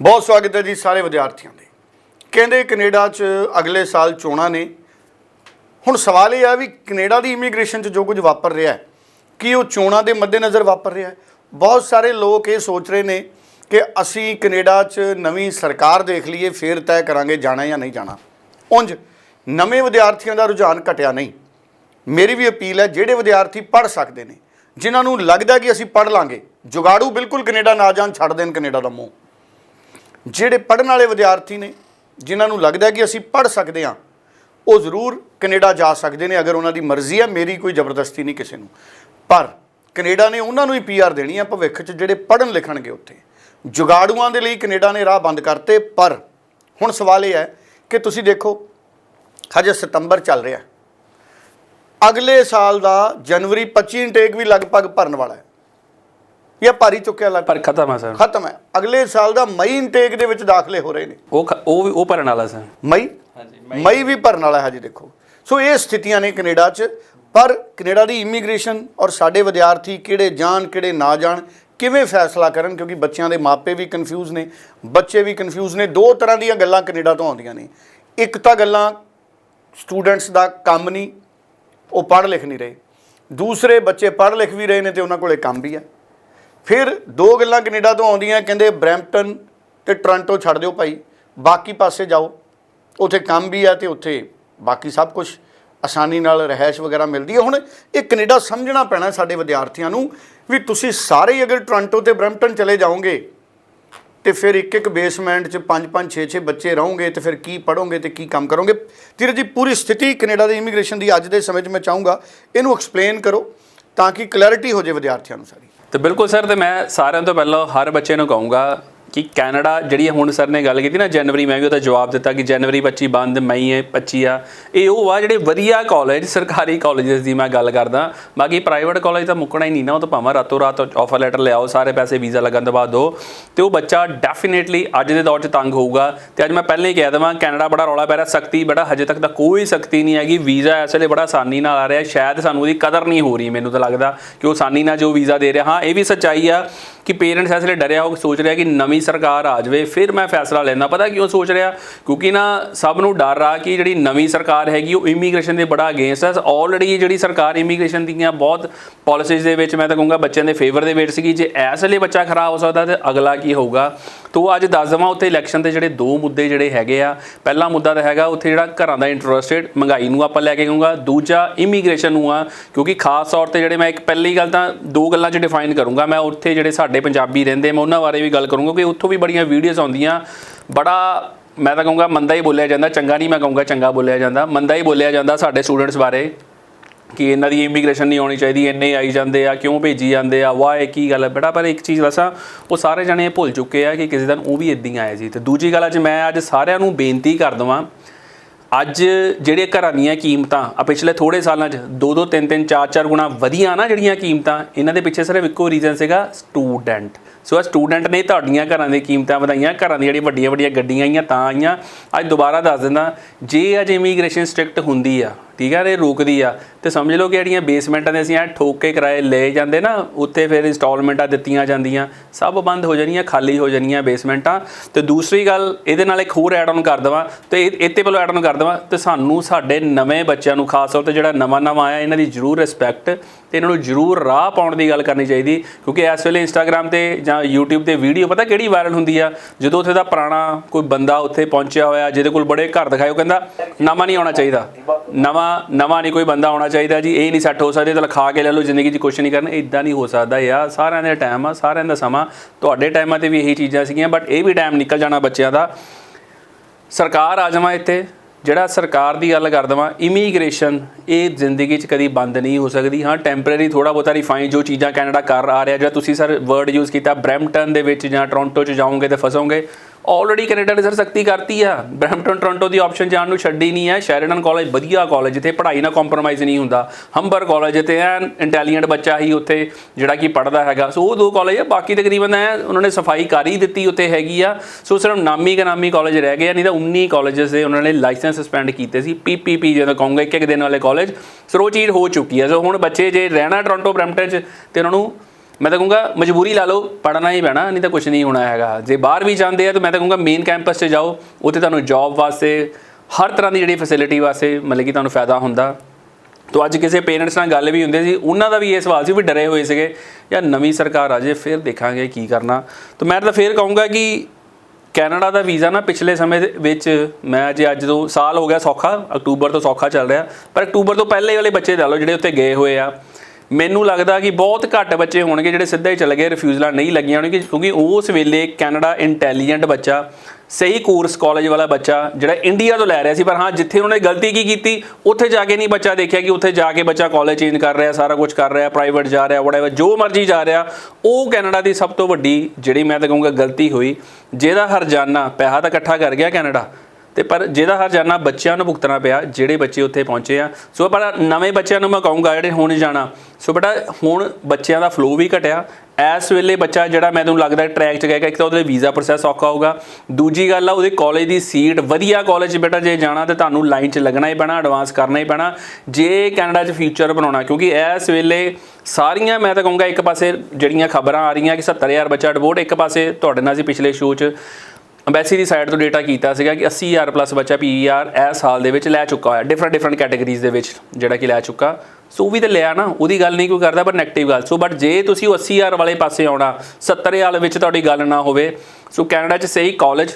ਬਹੁਤ ਸਵਾਗਤ ਹੈ ਜੀ ਸਾਰੇ ਵਿਦਿਆਰਥੀਆਂ ਦੇ। ਕਹਿੰਦੇ ਕੈਨੇਡਾ 'ਚ ਅਗਲੇ ਸਾਲ ਚੋਣਾਂ ਨੇ। ਹੁਣ ਸਵਾਲ ਇਹ ਆ ਵੀ ਕੈਨੇਡਾ ਦੀ ਇਮੀਗ੍ਰੇਸ਼ਨ 'ਚ ਜੋ ਕੁਝ ਵਾਪਰ ਰਿਹਾ ਹੈ, ਕੀ ਉਹ ਚੋਣਾਂ ਦੇ ਮੱਦੇਨਜ਼ਰ ਵਾਪਰ ਰਿਹਾ ਹੈ? ਬਹੁਤ ਸਾਰੇ ਲੋਕ ਇਹ ਸੋਚ ਰਹੇ ਨੇ ਕਿ ਅਸੀਂ ਕੈਨੇਡਾ 'ਚ ਨਵੀਂ ਸਰਕਾਰ ਦੇਖ ਲਈਏ, ਫਿਰ ਤੈਅ ਕਰਾਂਗੇ ਜਾਣਾ ਜਾਂ ਨਹੀਂ ਜਾਣਾ। ਉਂਝ ਨਵੇਂ ਵਿਦਿਆਰਥੀਆਂ ਦਾ ਰੁਝਾਨ ਘਟਿਆ ਨਹੀਂ। ਮੇਰੀ ਵੀ ਅਪੀਲ ਹੈ ਜਿਹੜੇ ਵਿਦਿਆਰਥੀ ਪੜ੍ਹ ਸਕਦੇ ਨੇ, ਜਿਨ੍ਹਾਂ ਨੂੰ ਲੱਗਦਾ ਕਿ ਅਸੀਂ ਪੜ੍ਹ ਲਾਂਗੇ, ਜੁਗਾੜੂ ਬਿਲਕੁਲ ਕੈਨੇਡਾ ਨਾ ਜਾਣ, ਛੱਡ ਦੇਣ ਕੈਨੇਡਾ ਦਾ ਮੂੰਹ। ਜਿਹੜੇ ਪੜਨ ਵਾਲੇ ਵਿਦਿਆਰਥੀ ਨੇ, ਜਿਨ੍ਹਾਂ ਨੂੰ ਲੱਗਦਾ ਕਿ ਅਸੀਂ ਪੜ ਸਕਦੇ ਹਾਂ, ਉਹ ਜ਼ਰੂਰ ਕੈਨੇਡਾ ਜਾ ਸਕਦੇ ਨੇ, ਅਗਰ ਉਹਨਾਂ ਦੀ ਮਰਜ਼ੀ ਹੈ, ਮੇਰੀ ਕੋਈ ਜ਼ਬਰਦਸਤੀ ਨਹੀਂ ਕਿਸੇ ਨੂੰ। ਪਰ ਕੈਨੇਡਾ ਨੇ ਉਹਨਾਂ ਨੂੰ ਹੀ ਪੀਆਰ ਦੇਣੀ ਹੈ ਭਵਿੱਖ 'ਚ, ਜਿਹੜੇ ਪੜਨ ਲਿਖਣਗੇ ਉੱਥੇ। ਜੁਗਾੜੂਆਂ ਦੇ ਲਈ ਕੈਨੇਡਾ ਨੇ ਰਾਹ ਬੰਦ ਕਰਤੇ, ਪਰ ਹੁਣ ਸਵਾਲ ਇਹ ਹੈ ਕਿ ਤੁਸੀਂ ਦੇਖੋ, ਹਜੇ ਸਤੰਬਰ ਚੱਲ ਰਿਹਾ ਅਗਲੇ ਸਾਲ ਦਾ ਜਨਵਰੀ 25 ਇਨਟੇਕ ਵੀ ਲਗਭਗ ਭਰਨ ਵਾਲਾ ਹੈ। ਇਹ ਭਾਰੀ ਚੁੱਕਿਆ ਲੱਗ ਪਰ ਖਤਮ ਹੈ ਸਰ। ਖਤਮ ਹੈ। ਅਗਲੇ ਸਾਲ ਦਾ ਮਈ ਇਨਟੇਕ ਦੇ ਵਿੱਚ ਦਾਖਲੇ ਹੋ ਰਹੇ ਨੇ। ਉਹ ਖ- ਉਹ ਵੀ ਉਹ ਭਰਨ ਵਾਲਾ ਸਰ। ਮਈ? ਹਾਂਜੀ ਮਈ। ਵੀ ਭਰਨ ਵਾਲਾ ਹੈ ਹਜੇ ਦੇਖੋ। ਸੋ ਇਹ ਸਥਿਤੀਆਂ ਨੇ ਕੈਨੇਡਾ 'ਚ। ਪਰ ਕੈਨੇਡਾ ਦੀ ਇਮੀਗ੍ਰੇਸ਼ਨ ਔਰ ਸਾਡੇ ਵਿਦਿਆਰਥੀ ਕਿਹੜੇ ਜਾਣ ਕਿਹੜੇ ਨਾ ਜਾਣ ਕਿਵੇਂ ਫੈਸਲਾ ਕਰਨ? ਕਿਉਂਕਿ ਬੱਚਿਆਂ ਦੇ ਮਾਪੇ ਵੀ ਕਨਫਿਊਜ਼ ਨੇ। ਬੱਚੇ ਵੀ ਕਨਫਿਊਜ਼ ਨੇ। ਦੋ ਤਰ੍ਹਾਂ ਦੀਆਂ ਗੱਲਾਂ ਕੈਨੇਡਾ ਤੋਂ ਆਉਂਦੀਆਂ ਨੇ। ਇੱਕ ਤਾਂ ਗੱਲਾਂ ਸਟੂਡੈਂਟਸ ਦਾ ਕੰਮ ਨਹੀਂ ਉਹ ਪੜ੍ਹ ਲਿਖ ਨਹੀਂ ਰਹੇ। ਦੂਸਰੇ ਬੱਚੇ ਪੜ੍ਹ ਲਿਖ ਵੀ ਰਹੇ ਨੇ ਤੇ ਉਹਨਾਂ ਕੋਲੇ ਕੰਮ ਵੀ ਹੈ। ਫਿਰ ਦੋ ਗੱਲਾਂ ਕੈਨੇਡਾ ਤੋਂ ਆਉਂਦੀਆਂ, ਕਹਿੰਦੇ ਬ੍ਰੈਂਪਟਨ ਤੇ ਟੋਰਾਂਟੋ ਛੱਡ ਦਿਓ ਭਾਈ, ਬਾਕੀ ਪਾਸੇ ਜਾਓ। ਉੱਥੇ ਕੰਮ ਵੀ ਆ ਤੇ ਉੱਥੇ ਬਾਕੀ ਸਭ ਕੁਝ ਆਸਾਨੀ ਨਾਲ ਰਹਿائش ਵਗੈਰਾ ਮਿਲਦੀ ਹੈ ਹੁਣ ਇਹ ਕੈਨੇਡਾ ਸਮਝਣਾ ਪੈਣਾ ਸਾਡੇ ਵਿਦਿਆਰਥੀਆਂ ਨੂੰ ਵੀ ਤੁਸੀਂ ਸਾਰੇ ਅਗਰ ਟੋਰਾਂਟੋ ਤੇ ਬ੍ਰੈਂਪਟਨ ਚਲੇ ਜਾਓਗੇ ਤੇ ਫਿਰ ਇੱਕ ਇੱਕ ਬੇਸਮੈਂਟ 'ਚ 5-5 6-6 ਬੱਚੇ ਰਹੋਗੇ ਤੇ ਫਿਰ ਕੀ ਪੜੋਗੇ ਤੇ ਕੀ ਕੰਮ ਕਰੋਗੇ। ਤੇਰੇ ਜੀ, ਪੂਰੀ ਸਥਿਤੀ ਕੈਨੇਡਾ ਦੇ ਇਮੀਗ੍ਰੇਸ਼ਨ ਦੀ ਅੱਜ ਦੇ ਸਮੇਂ 'ਚ ਮੈਂ ਚਾਹੂੰਗਾ, ਇਹਨੂੰ ਐਕਸਪਲੇਨ ਕਰੋ ਤਾਂ ਕਿ ਕਲੈਰਿਟੀ ਹੋ ਜਾਵੇ ਵਿਦਿਆਰਥੀਆਂ ਨੂੰ ਸਾਰੀ। ਤੇ ਬਿਲਕੁਲ ਸਰ ਤੇ ਮੈਂ ਸਾਰਿਆਂ ਤੋਂ ਪਹਿਲਾਂ ਹਰ ਬੱਚੇ ਨੂੰ ਕਹੂੰਗਾ ਕਿ ਕੈਨੇਡਾ ਜਿਹੜੀ ਹੁਣ ਸਰ ਨੇ ਗੱਲ ਕੀਤੀ ਨਾ ਜਨਵਰੀ, ਮੈਂ ਵੀ ਉਹਦਾ ਜਵਾਬ ਦਿੱਤਾ ਕਿ ਜਨਵਰੀ 25 ਬੰਦ, ਮਈ ਹੈ 25 ਆ। ਇਹ ਉਹ ਆ ਜਿਹੜੇ ਵਧੀਆ ਕਾਲਜ ਸਰਕਾਰੀ ਕਾਲਜਸ ਦੀ ਮੈਂ ਗੱਲ ਕਰਦਾ। ਬਾਕੀ ਪ੍ਰਾਈਵੇਟ ਕਾਲਜ ਤਾਂ ਮੁੱਕਣਾ ਹੀ ਨਹੀਂ ਨਾ, ਉਹ ਤਾਂ ਭਾਵੇਂ ਰਾਤੋਂ ਰਾਤ ਆਫਰ ਲੈਟਰ ਲਿਆਓ, ਸਾਰੇ ਪੈਸੇ ਵੀਜ਼ਾ ਲੱਗਣ ਤੋਂ ਬਾਅਦ ਦੋ। ਤੇ ਉਹ ਬੱਚਾ ਡੈਫੀਨੇਟਲੀ ਅੱਜ ਦੇ ਦੌਰ 'ਚ ਤੰਗ ਹੋਊਗਾ। ਤੇ ਅੱਜ ਮੈਂ ਪਹਿਲਾਂ ਹੀ ਕਹਿ ਦਵਾਂ, ਕੈਨੇਡਾ ਬੜਾ ਰੌਲਾ ਪੈ ਰਿਹਾ, ਸਖਤੀ ਬੜਾ, ਹਜੇ ਤੱਕ ਤਾਂ ਕੋਈ ਸਖਤੀ ਨਹੀਂ ਹੈਗੀ। ਵੀਜ਼ਾ ਇਸ ਵੇਲੇ ਬੜਾ ਆਸਾਨੀ ਨਾਲ ਆ ਰਿਹਾ, ਸ਼ਾਇਦ ਸਾਨੂੰ ਉਹਦੀ ਕਦਰ ਨਹੀਂ ਹੋ ਰਹੀ, ਮੈਨੂੰ ਤਾਂ ਲੱਗਦਾ ਕਿ ਉਹ ਆਸਾਨੀ ਨਾਲ ਜੋ ਵੀਜ਼ਾ ਦੇ ਰਿਹਾ। ਹਾਂ, ਇਹ ਵੀ ਸੱਚਾਈ ਆ ਕਿ ਪੇਰੈਂਟਸ ਇਸ ਲਈ ਡਰਿਆ ਹੋ ਕੇ ਸੋਚ ਰਿਹਾ ਕਿ ਨਵੀਂ ਸਰਕਾਰ ਆ ਜਾਵੇ, ਫਿਰ ਮੈਂ ਫੈਸਲਾ ਲੈਣਾ ਪਤਾ ਕਿਉਂ ਸੋਚ ਰਿਹਾ? ਕਿਉਂਕਿ ਨਾ ਸਭ ਨੂੰ ਡਰ ਆ ਕਿ ਜਿਹੜੀ ਨਵੀਂ ਸਰਕਾਰ ਹੈਗੀ, ਉਹ ਇਮੀਗ੍ਰੇਸ਼ਨ ਦੇ ਬੜਾ ਅਗੇਂਸਟ ਹੈ ਆਲਰੇਡੀ ਜਿਹੜੀ ਸਰਕਾਰ ਇਮੀਗ੍ਰੇਸ਼ਨ ਦੀਆਂ ਬਹੁਤ ਪਾਲਿਸੀਜ਼ ਦੇ ਵਿੱਚ, ਮੈਂ ਤਾਂ ਕਹੂੰਗਾ ਬੱਚਿਆਂ ਦੇ ਫੇਵਰ ਦੇ ਵਿੱਚ ਸੀਗੀ। ਜੇ ਇਸ ਲਈ ਬੱਚਾ ਖਰਾਬ ਹੋ ਸਕਦਾ ਤੇ ਅਗਲਾ ਕੀ ਹੋਊਗਾ? ਤੋ ਅੱਜ ਦੱਸ ਦਵਾਂ ਉੱਥੇ ਇਲੈਕਸ਼ਨ ਦੇ ਜਿਹੜੇ ਦੋ ਮੁੱਦੇ ਜਿਹੜੇ ਹੈਗੇ ਆ। ਪਹਿਲਾ ਮੁੱਦਾ ਤਾਂ ਹੈਗਾ ਉੱਥੇ ਜਿਹੜਾ ਘਰਾਂ ਦਾ ਇੰਟਰਸਟ ਰੇਟ ਮਹਿੰਗਾਈ ਨੂੰ ਆਪਾਂ ਲੈ ਕੇ ਕਹੂੰਗਾ ਦੂਜਾ ਇਮੀਗ੍ਰੇਸ਼ਨ ਨੂੰ ਆ, ਕਿਉਂਕਿ ਖਾਸ ਤੌਰ ਤੇ ਜਿਹੜੇ ਮੈਂ ਇੱਕ ਪਹਿਲੀ ਗੱਲ ਤਾਂ ਦੋ ਗੱਲਾਂ 'ਚ ਡਿਫਾਈਨ ਕਰੂੰਗਾ। ਮੈਂ ਉੱਥੇ ਜਿਹੜੇ ਸਾਡੇ ਪੰਜਾਬੀ ਰਹਿੰਦੇ, ਮੈਂ ਉਹਨਾਂ ਬਾਰੇ ਵੀ ਗੱਲ ਕਰੂੰਗਾ ਕਿ ਉੱਥੋਂ ਵੀ ਬੜੀਆਂ ਵੀਡੀਓਜ਼ ਆਉਂਦੀਆਂ। ਬੜਾ, ਮੈਂ ਤਾਂ ਕਹੂੰਗਾ ਮੰਦਾ ਹੀ ਬੋਲਿਆ ਜਾਂਦਾ, ਚੰਗਾ ਨਹੀਂ ਮੈਂ ਕਹੂੰਗਾ, ਚੰਗਾ ਬੋਲਿਆ ਜਾਂਦਾ। ਮੰਦਾ ਹੀ ਬੋਲਿਆ ਜਾਂਦਾ ਸਾਡੇ ਸਟੂਡੈਂਟਸ ਬਾਰੇ। ਕਿ ਇਹਨਾਂ ਦੀ ਇਮੀਗ੍ਰੇਸ਼ਨ ਨਹੀਂ ਆਉਣੀ ਚਾਹੀਦੀ, ਇੰਨੇ ਆਈ ਜਾਂਦੇ ਆ, ਕਿਉਂ ਭੇਜੀ ਜਾਂਦੇ ਆ ਵਾਹ ਇਹ ਕੀ ਗੱਲ ਹੈ ਬੇਟਾ ਪਰ ਇੱਕ ਚੀਜ਼ ਦੱਸਾਂ, ਉਹ ਸਾਰੇ ਜਣੇ ਇਹ ਭੁੱਲ ਚੁੱਕੇ ਆ ਕਿ ਕਿਸੇ ਦਿਨ ਉਹ ਵੀ ਇਦਾਂ ਆਏ ਸੀ। ਤੇ ਦੂਜੀ ਗੱਲ ਅੱਜ ਮੈਂ ਅੱਜ ਸਾਰਿਆਂ ਨੂੰ ਬੇਨਤੀ ਕਰ ਦਵਾਂ, ਅੱਜ ਜਿਹੜੇ ਘਰਾਂ ਦੀਆਂ ਕੀਮਤਾਂ, ਆ ਪਿਛਲੇ ਥੋੜੇ ਸਾਲਾਂ 'ਚ 2 2 3 3 4 4 ਗੁਣਾ ਵਧੀਆਂ ਨਾ ਜਿਹੜੀਆਂ ਕੀਮਤਾਂ, ਇਹਨਾਂ ਦੇ ਪਿੱਛੇ ਸਿਰਫ ਇੱਕੋ ਰੀਜ਼ਨ ਸੀਗਾ ਸਟੂਡੈਂਟ ਸੋ ਆ ਸਟੂਡੈਂਟ ਨੇ ਤੁਹਾਡੀਆਂ ਘਰਾਂ ਦੀ ਕੀਮਤਾਂ ਵਧਾਈਆਂ, ਘਰਾਂ ਦੀ ਜਿਹੜੀ ਵੱਡੀਆਂ ਵੱਡੀਆਂ ਗੱਡੀਆਂ ਆਈਆਂ, ਤਾਂ ਆਈਆਂ। ਅੱਜ ਦੁਬਾਰਾ ਦੱਸ ਦਿੰਦਾ, ਜੇ ਅੱਜ ਇਮੀਗ੍ਰੇਸ਼ਨ ਸਟ੍ਰਿਕਟ ਹੁੰਦੀ ਆ ਠੀਕ ਆ ਇਹ ਰੋਕਦੀ ਆ। ਤੇ ਸਮਝ ਲਓ ਕਿ ਜਿਹੜੀਆਂ ਬੇਸਮੈਂਟਾਂ ਦੇ ਅਸੀਂ ਐ ਠੋਕ ਕੇ ਕਿਰਾਏ ਲਏ ਜਾਂਦੇ ਨਾ ਉੱਥੇ ਫਿਰ ਇੰਸਟਾਲਮੈਂਟਾਂ ਦਿੱਤੀਆਂ ਜਾਂਦੀਆਂ। ਸਭ ਬੰਦ ਹੋ ਜਾਣੀਆਂ, ਖਾਲੀ ਹੋ ਜਾਣੀਆਂ ਬੇਸਮੈਂਟਾਂ ਤੇ ਦੂਸਰੀ ਗੱਲ, ਇਹਦੇ ਨਾਲ ਇੱਕ ਹੋਰ ਐਡ ਆਨ ਕਰ ਦਵਾਂ। ਤੇ ਇਹ ਇੱਥੇ ਪਹਿਲਾਂ ਐਡ ਆਨ ਕਰ ਦਵਾਂ। ਤੇ ਸਾਨੂੰ ਸਾਡੇ ਨਵੇਂ ਬੱਚਿਆਂ ਨੂੰ, ਖਾਸ ਤੌਰ ਤੇ ਜਿਹੜਾ ਨਵਾਂ ਨਵਾਂ ਆਇਆ, ਇਹਨਾਂ ਦੀ ਜ਼ਰੂਰ ਰਿਸਪੈਕਟ ਤੇ ਇਹਨਾਂ ਨੂੰ ਜ਼ਰੂਰ ਰਾਹ ਪਾਉਣ ਦੀ ਗੱਲ ਕਰਨੀ ਚਾਹੀਦੀ। ਕਿਉਂਕਿ ਇਸ ਵੇਲੇ ਇੰਸਟਾਗ੍ਰam ਤੇ ਜਾਂ YouTube ਤੇ ਵੀਡੀਓ ਪਤਾ ਕਿਹੜੀ ਵਾਇਰਲ ਹੁੰਦੀ ਆ? ਜਦੋਂ ਉੱਥੇ ਦਾ ਪੁਰਾਣਾ ਕੋਈ ਬੰਦਾ ਉੱਥੇ ਪਹੁੰਚਿਆ ਹੋਇਆ, ਜਿਹਦੇ ਕੋਲ ਬੜੇ ਘਰ ਦਿਖਾਏ, ਉਹ ਕਹਿੰਦਾ, ਨਵਾਂ ਨਹੀਂ ਆਉਣਾ ਚਾਹੀਦਾ। ਨਵਾਂ ਨਵਾਂ ਨਹੀਂ ਕੋਈ ਬੰਦਾ ਹੋਣਾ ਚਾਹੀਦਾ ਜੀ, ਇਹ ਨਹੀਂ ਸੈੱਟ ਹੋ ਸਕਦੇ ਤਾਂ ਲਿਖਾ ਕੇ ਲੈ ਲਓ, ਜ਼ਿੰਦਗੀ 'ਚ ਕੁਝ ਨਹੀਂ ਕਰਨਾ ਇਦਾਂ ਨਹੀਂ ਹੋ ਸਕਦਾ ਯਾਰ ਸਾਰਿਆਂ ਦੇ ਟਾਈਮ ਆ, ਸਾਰਿਆਂ ਦਾ ਸਮਾਂ, ਤੁਹਾਡੇ ਟਾਈਮਾਂ ਤੇ ਵੀ ਇਹੀ ਚੀਜ਼ਾਂ ਸੀਗੀਆਂ ਬਟ ਇਹ ਵੀ ਟਾਈਮ ਨਿਕਲ ਜਾਣਾ ਬੱਚਿਆਂ ਦਾ। ਸਰਕਾਰ ਆ ਜਾਵਾਂ ਇੱਥੇ, ਜਿਹੜਾ ਸਰਕਾਰ ਦੀ ਗੱਲ ਕਰ ਦਵਾਂ ਇਮੀਗ੍ਰੇਸ਼ਨ ਇਹ ਜ਼ਿੰਦਗੀ 'ਚ ਕਦੀ ਬੰਦ ਨਹੀਂ ਹੋ ਸਕਦੀ। ਹਾਂ ਟੈਂਪਰੇਰੀ ਥੋੜਾ ਬਹੁਤਾ ਰਿਫਾਈਨ ਜੋ ਚੀਜ਼ਾਂ ਕੈਨੇਡਾ ਕਰ ਆ ਰਿਹਾ, ਜਿਹੜਾ ਤੁਸੀਂ ਸਰ ਵਰਡ ਯੂਜ਼ ਕੀਤਾ ਬ੍ਰੈਂਪਟਨ ਦੇ ਵਿੱਚ ਜਾਂ ਟੋਰਾਂਟੋ 'ਚ ਜਾਓਗੇ ਤੇ ਫਸੋਗੇ ਆਲਰੇਡੀ ਕੈਨੇਡਾ ਨੇ ਸਰ ਸਖਤੀ ਕਰਤੀ ਆ। ਬ੍ਰੈਂਪਟਨ ਟੋਰਾਂਟੋ ਦੀ ਆਪਸ਼ਨ ਜਾਣ ਨੂੰ ਛੱਡੀ ਨਹੀਂ ਹੈ। ਸ਼ੈਰਡਨ ਕਾਲਜ ਵਧੀਆ ਕਾਲਜ ਜਿੱਥੇ ਪੜ੍ਹਾਈ ਨਾਲ ਕੰਪਰੋਮਾਈਜ਼ ਨਹੀਂ ਹੁੰਦਾ। ਹੰਬਰ ਕਾਲਜ ਜਿੱਥੇ ਐਨ ਇੰਟੈਲੀਜੈਂਟ ਬੱਚਾ ਹੀ ਉੱਥੇ ਜਿਹੜਾ ਕਿ ਪੜ੍ਹਦਾ ਹੈਗਾ। ਸੋ ਉਹ ਦੋ ਕਾਲਜ ਆ। ਬਾਕੀ ਤਕਰੀਬਨ ਐ ਉਹਨਾਂ ਨੇ ਸਫ਼ਾਈ ਕਰ ਹੀ ਦਿੱਤੀ ਉੱਥੇ ਹੈਗੀ ਆ। ਸੋ ਸਿਰਫ ਨਾਮੀ ਕਨਾਮੀ ਕਾਲਜ ਰਹਿ ਗਏ ਨਹੀਂ ਤਾਂ 19 ਕਾਲਜਸ ਦੇ ਉਹਨਾਂ ਨੇ ਲਾਇਸੈਂਸ ਸਸਪੈਂਡ ਕੀਤੇ ਸੀ। ਪੀਪੀਪੀ ਜਦੋਂ ਕਹੂੰਗਾ ਇੱਕ ਇੱਕ ਦਿਨ ਵਾਲੇ ਕਾਲਜ ਸੋ ਉਹ ਚੀਜ਼ ਹੋ ਚੁੱਕੀ ਹੈ ਸੋ ਹੁਣ ਬੱਚੇ ਜੇ ਰਹਿਣਾ ਟੋਰਾਂਟੋ ਬ੍ਰੈਂਪਟਨ ਚ, ਤੇ ਉਹਨਾਂ ਨੂੰ ਮੈਂ ਤਾਂ ਕਹੂੰਗਾ ਮਜਬੂਰੀ ਲਾ ਲਓ, ਪੜ੍ਹਨਾ ਹੀ ਪੈਣਾ, ਨਹੀਂ ਤਾਂ ਕੁਝ ਨਹੀਂ ਹੋਣਾ ਹੈਗਾ। ਜੇ ਬਾਹਰ ਵੀ ਜਾਂਦੇ ਆ ਤਾਂ ਮੈਂ ਤਾਂ ਕਹੂੰਗਾ ਮੇਨ ਕੈਂਪਸ 'ਚ ਜਾਓ, ਉੱਥੇ ਤੁਹਾਨੂੰ ਜੌਬ ਵਾਸਤੇ, ਹਰ ਤਰ੍ਹਾਂ ਦੀ ਜਿਹੜੀ ਫੈਸਿਲਿਟੀ ਵਾਸਤੇ ਮਤਲਬ ਕਿ ਤੁਹਾਨੂੰ ਫਾਇਦਾ ਹੁੰਦਾ। ਤੋ ਅੱਜ ਕਿਸੇ ਪੇਰੈਂਟਸ ਨਾਲ ਗੱਲ ਵੀ ਹੁੰਦੀ ਸੀ, ਉਹਨਾਂ ਦਾ ਵੀ ਇਹ ਸਵਾਲ ਸੀ ਵੀ ਡਰੇ ਹੋਏ ਸੀਗੇ, ਯਾਰ ਨਵੀਂ ਸਰਕਾਰ ਆ ਜੇ, ਫਿਰ ਦੇਖਾਂਗੇ ਕੀ ਕਰਨਾ। ਤਾਂ ਮੈਂ ਤਾਂ ਫਿਰ ਕਹੂੰਗਾ ਕਿ ਕੈਨੇਡਾ ਦਾ ਵੀਜ਼ਾ ਨਾ ਪਿਛਲੇ ਸਮੇਂ ਦੇ ਵਿੱਚ ਮੈਂ ਜੇ ਅੱਜ ਤੋਂ ਸਾਲ ਹੋ ਗਿਆ ਸੌਖਾ, ਅਕਤੂਬਰ ਤੋਂ ਸੌਖਾ ਚੱਲ ਰਿਹਾ, ਪਰ ਅਕਤੂਬਰ ਤੋਂ ਪਹਿਲੇ ਵਾਲੇ ਬੱਚੇ ਲਾ ਲਓ ਜਿਹੜੇ ਉੱਥੇ ਗਏ ਹੋਏ ਆ। ਮੈਨੂੰ ਲੱਗਦਾ ਕਿ ਬਹੁਤ ਘੱਟ ਬੱਚੇ ਹੋਣਗੇ ਜਿਹੜੇ ਸਿੱਧਾ ਹੀ ਚਲੇ ਗਏ, ਰਿਫਿਊਜ਼ਲਾਂ ਨਹੀਂ ਲੱਗੀਆਂ ਹੋਣਗੀਆਂ, ਕਿਉਂਕਿ ਉਸ ਵੇਲੇ ਕੈਨੇਡਾ ਇੰਟੈਲੀਜੈਂਟ ਬੱਚਾ, ਸਹੀ ਕੋਰਸ ਕਾਲਜ ਵਾਲਾ ਬੱਚਾ, ਜਿਹੜਾ ਇੰਡੀਆ ਤੋਂ ਲੈ ਰਿਹਾ ਸੀ, ਪਰ ਹਾਂ, ਜਿੱਥੇ ਉਹਨਾਂ ਨੇ ਗਲਤੀ ਕੀ ਕੀਤੀ, ਉੱਥੇ ਜਾ ਕੇ ਨਹੀਂ ਬੱਚਾ ਦੇਖਿਆ ਕਿ ਉੱਥੇ ਜਾ ਕੇ ਬੱਚਾ ਕਾਲਜ ਚੇਂਜ ਕਰ ਰਿਹਾ, ਸਾਰਾ ਕੁਝ ਕਰ ਰਿਹਾ, ਪ੍ਰਾਈਵੇਟ ਜਾ ਰਿਹਾ ਵਟਐਵਰ ਜੋ ਮਰਜ਼ੀ ਜਾ ਰਿਹਾ, ਉਹ ਕੈਨੇਡਾ ਦੀ ਸਭ ਤੋਂ ਵੱਡੀ ਜਿਹੜੀ ਮੈਂ ਤਾਂ ਕਹੂੰਗਾ ਗਲਤੀ ਹੋਈ, ਜਿਹਦਾ ਹਰਜਾਨਾ ਪੈਸਾ ਤਾਂ ਇਕੱਠਾ ਕਰ ਗਿਆ ਕੈਨੇਡਾ ਤੇ ਪਰ ਜਿਹਦਾ ਹਰਜਾਨਾ ਬੱਚਿਆਂ ਨੂੰ ਭੁਗਤਣਾ ਪਿਆ, ਜਿਹੜੇ ਬੱਚੇ ਉੱਥੇ ਪਹੁੰਚੇ ਆ। ਸੋ ਪਰ ਨਵੇਂ ਬੱਚਿਆਂ ਨੂੰ ਮੈਂ ਕਹੂੰਗਾ, ਜਿਹੜੇ ਹੁਣ ਜਾਣਾ। ਸੋ ਬੇਟਾ, ਹੁਣ ਬੱਚਿਆਂ ਦਾ ਫਲੋ ਵੀ ਘਟਿਆ। ਇਸ ਵੇਲੇ ਬੱਚਾ ਜਿਹੜਾ ਮੈਨੂੰ ਲੱਗਦਾ ਟਰੈਕ 'ਚ ਗਏਗਾ ਇੱਕ ਤਾਂ ਉਹਦੇ ਵੀਜ਼ਾ ਪ੍ਰੋਸੈਸ ਔਖਾ ਹੋਊਗਾ। ਦੂਜੀ ਗੱਲ ਆ, ਉਹਦੇ ਕਾਲਜ ਦੀ ਸੀਟ ਵਧੀਆ ਕਾਲਜ 'ਚ ਬੇਟਾ, ਜੇ ਜਾਣਾ ਤੇ ਤੁਹਾਨੂੰ ਲਾਈਨ 'ਚ ਲੱਗਣਾ ਹੀ ਪੈਣਾ ਐਡਵਾਂਸ ਕਰਨਾ ਹੀ ਪੈਣਾ। ਜੇ ਕੈਨੇਡਾ 'ਚ ਫਿਊਚਰ ਬਣਾਉਣਾ, ਕਿਉਂਕਿ ਇਸ ਵੇਲੇ ਸਾਰੀਆਂ, ਮੈਂ ਤਾਂ ਕਹੂੰਗਾ ਇੱਕ ਪਾਸੇ ਜਿਹੜੀਆਂ ਖਬਰਾਂ ਆ ਰਹੀਆਂ ਕਿ 70000 ਬੱਚਾ ਡਿਵੋਰਟ ਇੱਕ ਪਾਸੇ ਤੁਹਾਡੇ ਨਾਲ ਸੀ ਪਿਛਲੇ ਸ਼ੋਅ 'ਚ। ਅੰਬੈਸੀ ਦੀ ਸਾਈਡ ਤੋਂ ਡੇਟਾ ਕੀਤਾ ਸੀਗਾ ਕਿ 80000 ਪਲੱਸ ਬੱਚਾ ਪੀਆਰ ਇਸ ਸਾਲ ਦੇ ਵਿੱਚ ਲੈ ਚੁੱਕਾ ਹੋਇਆ ਡਿਫਰੈਂਟ ਡਿਫਰੈਂਟ ਕੈਟਾਗਰੀਜ਼ ਦੇ ਵਿੱਚ ਜਿਹੜਾ ਕਿ ਲੈ ਚੁੱਕਾ। ਸੋ ਉਹ ਵੀ ਤਾਂ ਲਿਆ ਨਾ, ਉਹਦੀ ਗੱਲ ਨਹੀਂ ਕੋਈ ਕਰਦਾ ਪਰ ਨੈਗੇਟਿਵ ਗੱਲ। ਸੋ ਬਟ ਜੇ ਤੁਸੀਂ ਉਹ 80000 ਵਾਲੇ ਪਾਸੇ ਆਉਣਾ 70000 ਵਿੱਚ ਤੁਹਾਡੀ ਗੱਲ ਨਾ ਹੋਵੇ, ਸੋ ਕੈਨੇਡਾ 'ਚ ਸਹੀ ਕਾਲਜ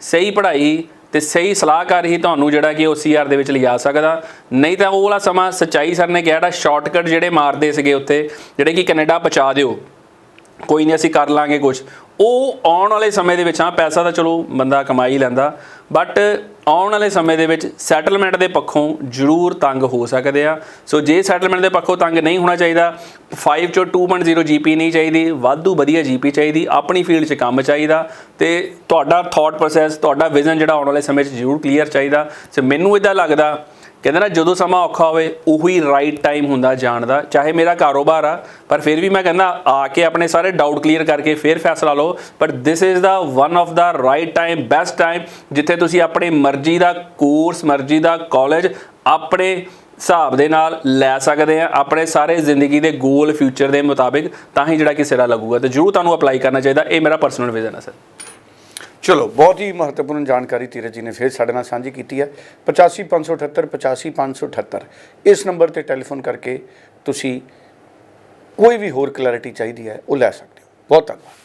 ਸਹੀ ਪੜ੍ਹਾਈ ਤੇ ਸਹੀ ਸਲਾਹਕਾਰ ਹੀ ਤੁਹਾਨੂੰ ਜਿਹੜਾ ਕਿ ਉਹ ਸੀਆਰ ਦੇ ਵਿੱਚ ਲਿਜਾ ਸਕਦਾ। ਨਹੀਂ ਤਾਂ ਉਹ ਵਾਲਾ ਸਮਾਂ ਸੱਚਾਈ ਸਰ ਨੇ ਕਿਹਾ ਜਿਹੜਾ ਸ਼ਾਰਟਕਟ ਜਿਹੜੇ ਮਾਰਦੇ ਸੀਗੇ ਉੱਥੇ, ਜਿਹੜੇ ਕਿ ਕੈਨੇਡਾ ਪਹੁੰਚਾ ਦਿਓ। ਕੋਈ ਨਹੀਂ, ਅਸੀਂ ਕਰ ਲਾਂਗੇ ਕੁਝ ਉਹ ਆਉਣ ਵਾਲੇ ਸਮੇਂ ਦੇ ਵਿੱਚ, ਹਾਂ, ਪੈਸਾ ਤਾਂ ਚਲੋ ਬੰਦਾ ਕਮਾਈ ਲੈਂਦਾ ਬਟ ਆਉਣ ਵਾਲੇ ਸਮੇਂ ਦੇ ਵਿੱਚ ਸੈਟਲਮੈਂਟ ਦੇ ਪੱਖੋਂ ਜ਼ਰੂਰ ਤੰਗ ਹੋ ਸਕਦੇ ਆ। ਸੋ ਜੇ ਸੈਟਲਮੈਂਟ ਦੇ ਪੱਖੋਂ ਤੰਗ ਨਹੀਂ ਹੋਣਾ ਚਾਹੀਦਾ 5 ਚੋਂ 2.0 ਜੀਪੀ ਨਹੀਂ ਚਾਹੀਦੀ, ਵਾਧੂ ਵਧੀਆ ਜੀਪੀ ਚਾਹੀਦੀ, ਆਪਣੀ ਫੀਲਡ 'ਚ ਕੰਮ ਚਾਹੀਦਾ, ਤੇ ਤੁਹਾਡਾ ਥਾਟ ਪ੍ਰੋਸੈਸ ਤੁਹਾਡਾ ਵਿਜ਼ਨ ਜਿਹੜਾ ਆਉਣ ਵਾਲੇ ਸਮੇਂ 'ਚ ਜ਼ਰੂਰ ਕਲੀਅਰ ਚਾਹੀਦਾ। ਸੋ ਮੈਨੂੰ ਇਦਾਂ ਲੱਗਦਾ ਕਹਿੰਦੇ ਨਾ ਜਦੋਂ ਸਮਾਂ ਔਖਾ ਹੋਵੇ, ਉਹੀ ਰਾਈਟ ਟਾਈਮ ਹੁੰਦਾ ਜਾਣ ਦਾ। ਚਾਹੇ ਮੇਰਾ ਕਾਰੋਬਾਰ ਆ, ਪਰ ਫਿਰ ਵੀ ਮੈਂ ਕਹਿੰਦਾ, ਆ ਕੇ ਆਪਣੇ ਸਾਰੇ ਡਾਊਟ ਕਲੀਅਰ ਕਰਕੇ ਫਿਰ ਫੈਸਲਾ ਲਓ। ਪਰ this is the one of the right time best time ਜਿੱਥੇ ਤੁਸੀਂ ਆਪਣੀ ਮਰਜ਼ੀ ਦਾ ਕੋਰਸ ਮਰਜ਼ੀ ਦਾ ਕਾਲਜ ਆਪਣੇ ਹਿਸਾਬ ਦੇ ਨਾਲ ਲੈ ਸਕਦੇ ਆ। ਆਪਣੇ ਸਾਰੇ ਜ਼ਿੰਦਗੀ ਦੇ ਗੋਲ ਫਿਊਚਰ ਦੇ ਮੁਤਾਬਿਕ ਤਾਂ ਹੀ ਜਿਹੜਾ ਕਿ ਸਿਰਾ ਲੱਗੂਗਾ। ਤੇ ਜਰੂਰ ਤੁਹਾਨੂੰ ਅਪਲਾਈ ਕਰਨਾ ਚਾਹੀਦਾ। ਇਹ ਮੇਰਾ ਪਰਸਨਲ ਵਿਜ਼ਨ ਹੈ ਸਰ ਚਲੋ, ਬਹੁਤ ਹੀ ਮਹੱਤਵਪੂਰਨ ਜਾਣਕਾਰੀ ਧੀਰਜ ਜੀ ਨੇ ਫਿਰ ਸਾਡੇ ਨਾਲ ਸਾਂਝੀ ਕੀਤੀ ਹੈ। 85578 85578 ਇਸ ਨੰਬਰ ਤੇ ਟੈਲੀਫੋਨ ਕਰਕੇ ਤੁਸੀਂ ਕੋਈ ਵੀ ਹੋਰ ਕਲੈਰਿਟੀ ਚਾਹੀਦੀ ਹੈ, ਉਹ ਲੈ ਸਕਦੇ ਹੋ। ਬਹੁਤ ਧੰਨਵਾਦ।